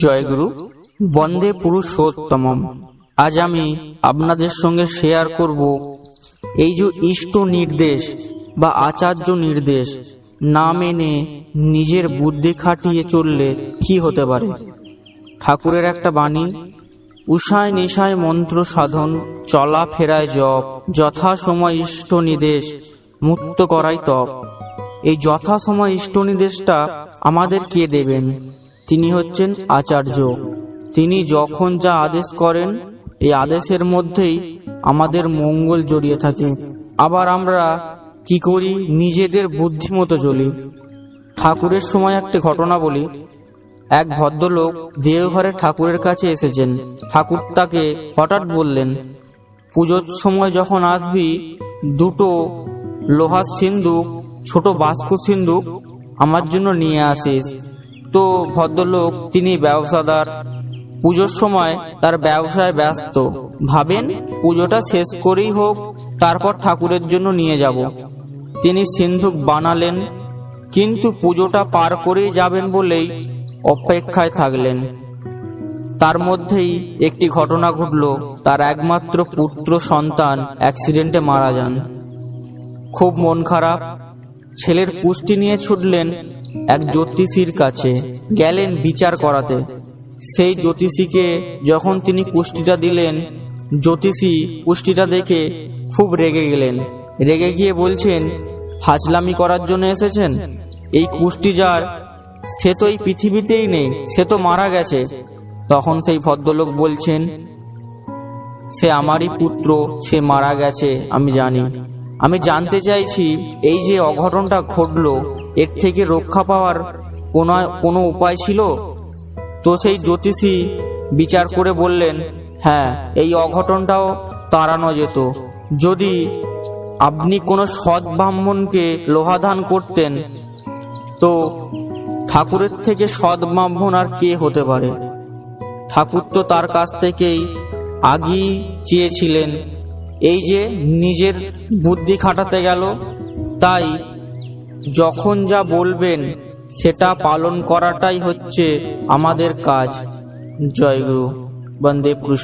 জয়গুরু, বন্দে পুরুষোত্তম আজ আমি আপনাদের সঙ্গে শেয়ার করব এই যে ইষ্ট নির্দেশ বা আচার্য নির্দেশ না মেনে নিজের বুদ্ধি খাটিয়ে চললে কি হতে পারে? ঠাকুরের একটা বাণী, উষায় নিশায় মন্ত্র সাধন, চলা ফেরায় জপ যথা সময় ইষ্ট নির্দেশ, মুক্ত করাই তপ। এই যথা সময় ইষ্ট নির্দেশটা আমাদের কে দেবেন? তিনি হচ্ছেন আচার্য। তিনি যখন যা আদেশ করেন, এই আদেশের মধ্যেই আমাদের মঙ্গল জড়িয়ে থাকে। আবার আমরা কি করি? নিজেদের বুদ্ধিমতো চলি। ঠাকুরের সময় একটা ঘটনা বলি। এক ভদ্রলোক দেওঘরে ঠাকুরের কাছে এসেছেন। ঠাকুর তাকে হঠাৎ বললেন, পুজোর সময় যখন আসবি, দুটো লোহার সিন্দুক, ছোট বাস্কু সিন্দুক আমার জন্য নিয়ে আসিস। তো ভদ্রলোক, তিনি ব্যবসাদার। পুজোর সময় তার ব্যবসায় ব্যস্ত। ভাবেন, পুজোটা শেষ করেই হোক, তারপর ঠাকুরের জন্য নিয়ে যাব। তিনি সিন্ধুক বানালেন, কিন্তু পুজোটা পার করেই যাবেন বলেই অপেক্ষায় থাকলেন। তার মধ্যেই একটি ঘটনা ঘটল। তার একমাত্র পুত্র সন্তান অ্যাক্সিডেন্টে মারা যান। খুব মন খারাপ। ছেলের পুষ্টি নিয়ে ছুটলেন। এক জ্যোতিষীর কাছে গেলেন বিচার করাতে। সেই জ্যোতিষীকে যখন তিনি পুষ্টিটা দিলেন, জ্যোতিষী পুষ্টিটা দেখে খুব রেগে গেলেন। রেগে গিয়ে বলছেন, ফাজলামি করার জন্য এসেছেন? এই কুষ্টি যার, সে তো এই পৃথিবীতেই নেই, সে তো মারা গেছে। তখন সেই ভদ্রলোক বলছেন, সে আমারই পুত্র, সে মারা গেছে, আমি জানি। আমি জানতে চাইছি, এই যে অঘটনটা ঘটলো এর থেকে রক্ষা পাওয়ার কোনো কোনো উপায় ছিল? তো সেই জ্যোতিষী বিচার করে বললেন হ্যাঁ এই অঘটনটাও তাড়ানো যেত। যদি আপনি কোনো সৎ ব্রাহ্মণকে লোহাদান করতেন, তো ঠাকুরের থেকে সৎ ব্রাহ্মণ আর কে হতে পারে? ঠাকুর তো তার কাছ থেকেই আগেই চেয়েছিলেন, এই যে নিজের বুদ্ধি খাটাতে গেল, তাই যখন যা বলবেন সেটা পালন করাটাই হচ্ছে আমাদের কাজ। জয়গুরু বন্দে পুরুষ